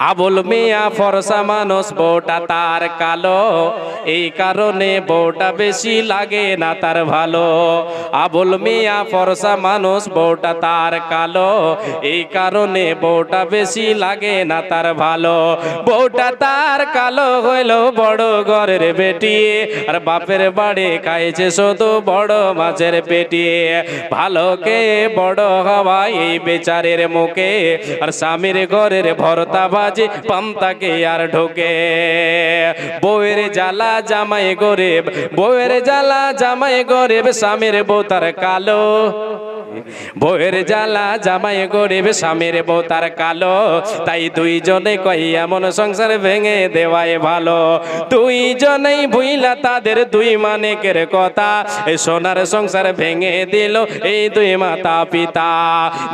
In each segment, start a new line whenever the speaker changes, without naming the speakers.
আবুল মিয়া ফরসা মানুষ বউটা তার কালো। এই কারণে বউটা বেশি লাগে না তার ভালো। আবুল মিয়া ফরসা মানুষ বউটা তার কালো। এই কারণে বউটা বেশি লাগে না তার ভালো। বউটা তার কালো হইল বড় ঘরের বেটি আর বাপের বাড়ি খাইছে শুধু বড় মাছের পেটি ভালোকে বড় হওয়া এই বেচারের মুখে। আর স্বামীর ঘরের ভরতা বাজে পান্তাকে আর ঢোকে। বউয়ের জ্বালা জামাই গরিব, বউয়ের জ্বালা জামাই গরিব, স্বামীর বউ তার কালো। বউয়ের জ্বালা, জামাই গরিব, স্বামীর বউ তার কালো। তাই দুইজনে কই এমন সংসার ভেঙে দেওয়াই ভালো। দুইজনেই ভুইলা তাদের দুই মানিকের কথা। এই সোনার সংসার ভেঙে দিল এই দুই মাতা পিতা।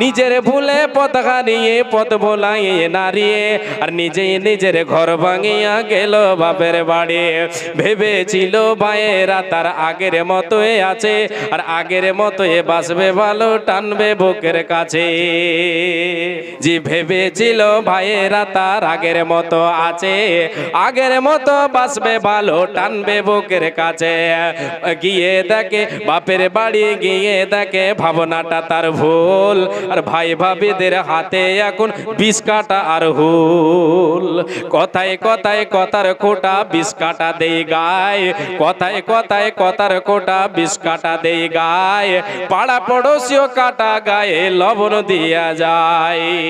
নিজের ভুলে পথ হারিয়ে, পথ ভোলাইয়ে নারিয়ে, আর নিজেই নিজের ঘর ভাঙিয়া গেল বাপের বাড়ি। ভেবেছিল ভাইয়েরা তার আগের মতোই আছে, আর আগের মতোই বাসবে ভালো। টানবে বুকের কাছে। যে ভেবেছিল ভাইয়েরা তার আগের মতো আছে, আগের মতো বাসবে ভালো টানবে বুকের কাছে। গিয়ে দেখে, বাপের বাড়ি গিয়ে দেখে, ভাবনাটা তার ভুল। আর ভাই ভাবিদের হাতে এখন বিষ কাটা আর হুল। কথায় কথায় কথার খোটা বিষ কাটা দেই গায়। কথায় কথায় কথার খোটা বিষ কাটা দেই গায়। পাড়া পড়োশিও কাটা গায়ে লবণ দিয়া যায়।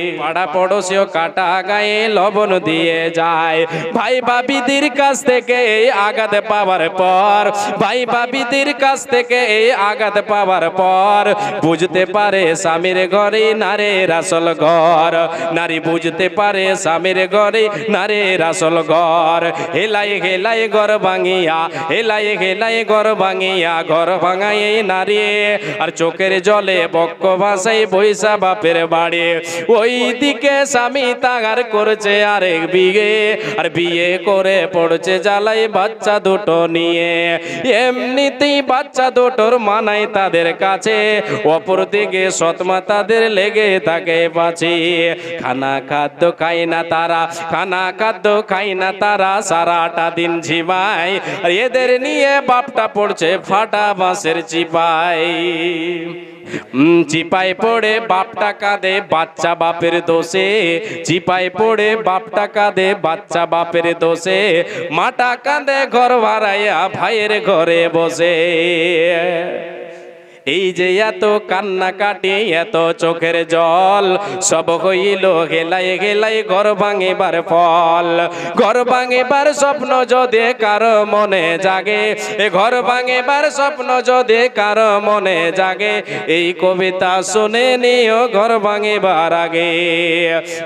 পাড়া পড়োশিও কাটা গায়ে লবণ দিয়ে যায়। ভাই বাবিদের কাছ থেকে এই আঘাত পাওয়ার পর, ভাই বাবিদের কাছ থেকে এই আঘাত পাওয়ার পর, বুঝতে পারে স্বামীর ঘরে নারীর আসল ঘর। নারী বুঝতে পারে স্বামীর ঘরে নারীর আসল ঘর। হেলাই হেলাই ঘর ভাঙিয়া, হেলাই হেলাই ঘর ভাঙিয়া, ঘর ভাঙাই নারী। আর চোখের জলে বক্ক ভাসাই বৈশা বাপের বাড়ি। ওই দিকে স্বামী তাগার করছে আরেক বিয়ে আর বিয়ে করে পড়ছে জ্বালাই বাচ্চা দুটো নিয়ে। এমনিতেই বাচ্চা দুটোর মানাই তাদের কাছে। অপর দিকে সৎমা তাদের লেগে থাকে পাছে খানা খাদ্য খাই না তারা খানা খাদ্য খাই না তারা সারাটা দিন ঝিমায়। আর এদের নিয়ে বাপটা পড়ছে ফাটা বাঁশের উম, চিপায় পড়ে বাপটা কাঁদে, বাচ্চা বাপের দোষে। চিপায় পড়ে বাপটা কাঁদে, বাচ্চা বাপের দোষে। মাটা কাঁদে ঘর ভাড়াইয়া ভাইয়ের ঘরে বসে। এই যে এত কান্না কাটি এত চোখের জল, সব হইল গেলাই গেলাই ঘর ভাঙিবার ফল। ঘর ভাঙিবার স্বপ্ন যদি কারও মনে জাগে, এ ঘর ভাঙিবার স্বপ্ন যদি কারও মনে জাগে, এই কবিতা শুনে নিও ঘর ভাঙিবার আগে।